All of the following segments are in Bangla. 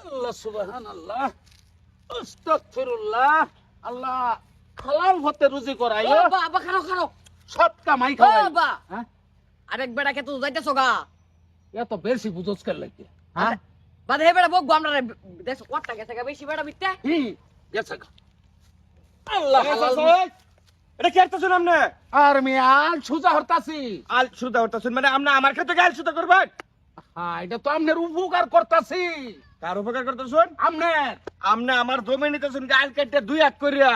আল্লাহ সুবহান আল্লাহ আস্তাগফিরুল্লাহ। আল্লাহ হতে রুজি সব কামাই হ্যাঁ? আরেক বেড়াকে তো যাইতেছো গা। এত বেশি বুঝোস কেন লাগে। হ্যাঁ? বাদে হে বেড়া বকবো আমরা দেশ কটটা গেছে গা বেশি বেড়া বিতে হুম গেছে গা। আল্লাহ এটা কি একটা শুনাম না আর মিয়া সুজা হরতাছি। আল মানে আপনি আমার ক্ষেত্রে করবেন? হ্যাঁ এটা তো আমনের উপকার করতাছি। কার উপকার করতে শুন আমনের। আপনি আমার জমি নিতে শুন গাল কেটে দুই হাত করিয়া।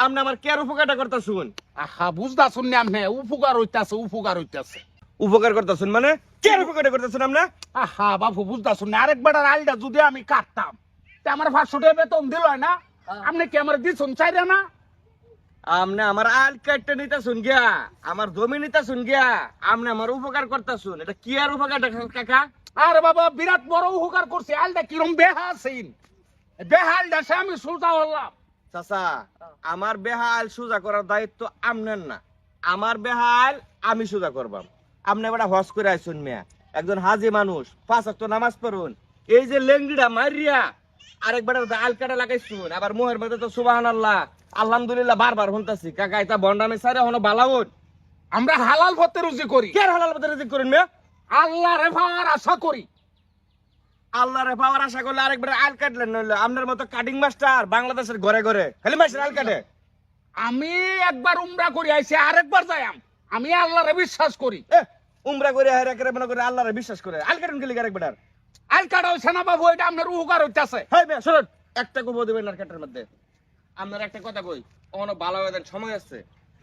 আপনি আমার কেয়ার উপকারটা করতে শুন আহা বুঝদা শুননি আমনে উপকার হইতাছে উপকার হইতাছে। উপকার করতে শুন মানে কেয়ার উপকারটা করতে শুন আপনি আহা বাবু বুঝদা শুননি আরেক বেটার আলটা যদি আমি কাটতাম তা আমার পাঁচশো টাকা বেতন দিল না? আপনি কি আমার দিছুন চাইরে না? আপনি আমার আল কেটে নিতে শুন গিয়া আমার জমি নিতে শুন গিয়া আপনি আমার উপকার করতে শুন এটা কি আর উপকারটা কাকা? আরে বাবা, বিরাট বড় উপকার করছে। আলটা কিরম বেহাসিন বেহালটা সে আমি সোজা হলাম চাচা, আমার বেহাল সোজা করার দায়িত্ব আপনার না। আমার বেহাল, আমি সোজা করবাম। আপনি এবার হজ করে আইসুন মিয়া। একজন হাজি মানুষ, পাঁচ অক্ট নামাজ পড়ুন। এই যে লেংডিটা মারিয়া আরেকবার আল কাটা লাগাইছুন আবার মোহের মধ্যে তো সুবাহান আল্লাহ আলহামদুলিল্লাহ বারবার শুনতাছি। কাকা, এটা বন্ডামে সারে হনো বালাউন। আমরা হালাল ভর্তে রুজি করি। কে হালাল মধ্যে রুজি করুন মিয়া? আল্লাহ রে পাওয়ার আশা করি। আল্লাহ রে পাওয়ার আশা করলে আরেকবার আল কাটলেন নইলে আপনার মতো কাটিং মাস্টার বাংলাদেশের ঘরে ঘরে। খালি মাসের আল কাটে। আমি একবার উমরা করি আইছি আরেকবার যাইম আমি। আল্লাহরে বিশ্বাস করি। উমরা করে হেরে করে মনে করে আল্লাহরে বিশ্বাস করে। আল কাটুন গেলি আরেকবার আল কাটা হইছে না বাবু এটা আপনার উপকার হইতাছে। হাই বে শুনুন একটা কুবো দিবেন মার্কেটের মধ্যে। আপনার একটা কথা কই কোনো ভালো হয়ে সময় আছে।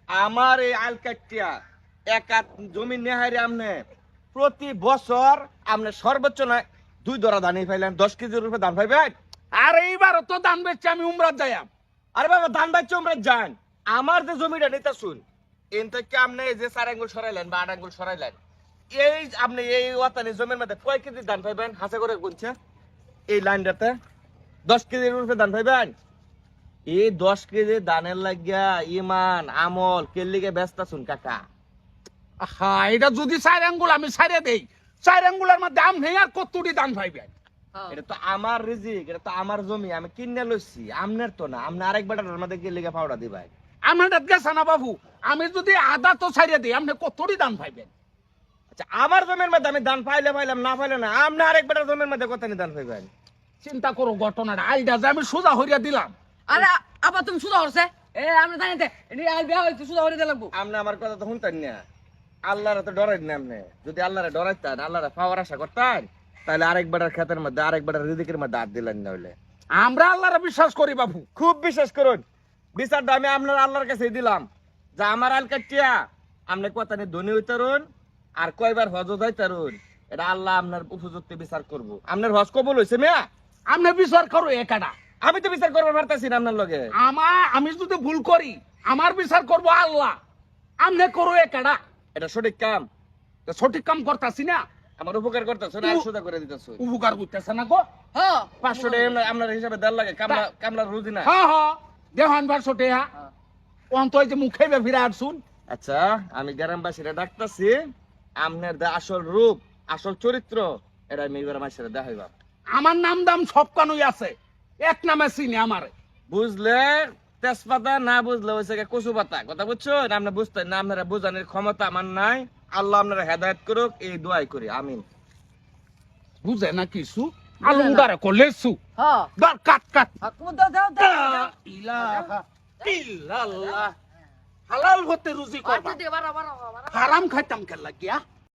আমার এই আল কাটিয়া এক জমি নেহারে আপনি প্রতি বছর আপনি সর্বোচ্চ নয় দুই দরা ধানই পাইলেন দশ কেজির রূপে ধান পাইবেন আর এইবার তো দান বেচছে আমি উমরা যাইম আরে বাবা ধান বাইচ্ছে আমরা যান। আমার যে জমিটা নিতে শুন। এন থেকে আপনি এই যে চার আঙ্গুল সরাইলেন বা আট আঙ্গুল সরাইলেন, এই আপনি এই ওয়াতানি জমির মধ্যে কয় কেজি ধান পাইবেন? হাসে করে গুনছে। এই লাইনটাতে, দশ কেজির রূপে ধান পাইবেন? এই দশ কেজি ধানের লাগিয়া ইমান, আমল কেলিকে ব্যস্ত শুন কাকা? হ্যাঁ এটা যদি চার আঙ্গুল আমি ছাড়ে দেই। চার আঙ্গুলের মধ্যে আম নেই আর কতটি দান পাইবেন এটা তো আমার রিজিক এটা তো আমার জমি আমি কিনে লইছি আমনের তো না আপনি আরেক বেটার মধ্যে কেলিকে পাউডা দিবাই আমার গেছে না বাবু আমি যদি আদা তো ছাড়িয়ে দিই আপনি কতটি দান পাইবেন আচ্ছা আমার জমির মধ্যে আমি ধান পাইলে পাইলাম না পাইলে না আপনি আরেক বেটার জমির মধ্যে কত ধান পাইবেন চিন্তা করো ঘটনাটা আইডা যে আমি সোজা হইয়া দিলাম। আরে আবার তুমি সুদা হরছে এ আমরা জানিতে এটি আই বিয়া হইছে সুদা হরে দিলাম আপনি আমার কথা তো শুনতেন না। আল্লাহরে তো ডরাই না আপনি যদি আল্লাহরে ডরাইতেন, আল্লাহরে পাওয়ার আশা করতেন, তাহলে আরেক বেটার ক্ষেতের মধ্যে, আরেক বেটার রিদিকের মধ্যে হাত দিলেন না হইলে। আমরা আল্লাহরে বিশ্বাস করি বাবু, খুব বিশ্বাস করুন। বিচারটা আমি আপনার আল্লাহর কাছে দিলাম। যে আমার আল কাটিয়া আপনি কথা নিয়ে ধনী হইতারুন আর কয়বার হজ হইতারুন এটা আল্লাহ আপনার উপযুক্ত বিচার করব। আপনার হজ কবুল হয়েছে মিয়া? আপনি বিচার করো একাটা আমি তো বিচার করবার পারতাছি না আপনার লগে। আমার আমি যদি ভুল করি, আমার বিচার করব আল্লাহ। আপনি করো একাটা এটা সঠিক কাম। তো সঠিক কাম করতাছি না আমার উপকার করতেছো না আর সোজা করে দিতেছো। উপকার করতেছে না গো। হ্যাঁ পাঁচশো টাকা আপনার- হিসাবে দেড় লাগে কামলা কামলার রুজি না হ্যাঁ হ্যাঁ দেহান বার ছোটে হ্যাঁ। অন্ত যে মুখে বে ফিরে আসুন। আচ্ছা আমি গ্রামবাসীরা ডাকতাছি আপনার যে আসল রূপ আসল চরিত্র এটা আমি গ্রামবাসীরা দেখাইবা। আমার নাম দাম সব কানুই আছে। এক নামে চিনি আমারে। বুঝলে? তেজপাতা না বুঝলে হয়েছে গিয়ে কচু পাতা। কথা বুঝছ? না আপনি বুঝতেন না আপনারা বোঝানোর ক্ষমতা আমার নাই। আল্লাহ আপনারা হেদায়ত করুক এই দোয়াই করি। আমিন। বুঝে না কিছু আলু উদারে করলে সু। হ্যাঁ দর কাট কাট। ইলাহা ইল্লাল্লাহ। হালাল হতে রুজি করবা। আচ্ছা হারাম খাইতাম কে লাগিয়া